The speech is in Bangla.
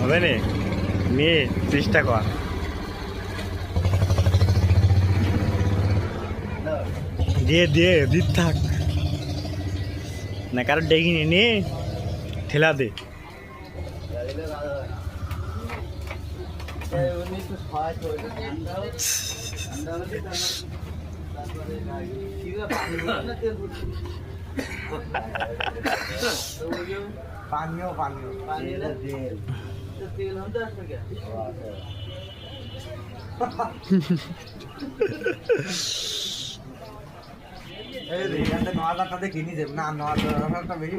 হবে নে? নিয়ে চেষ্টা কর। দিয়ে দিয়ে দিত থাক। না কারও ডেকে নিয়ে নিয়ে ঠেলা দে। পানীয় পানীয়। এই টাকা কিনি দেব না ন হাজার টাকা বেশি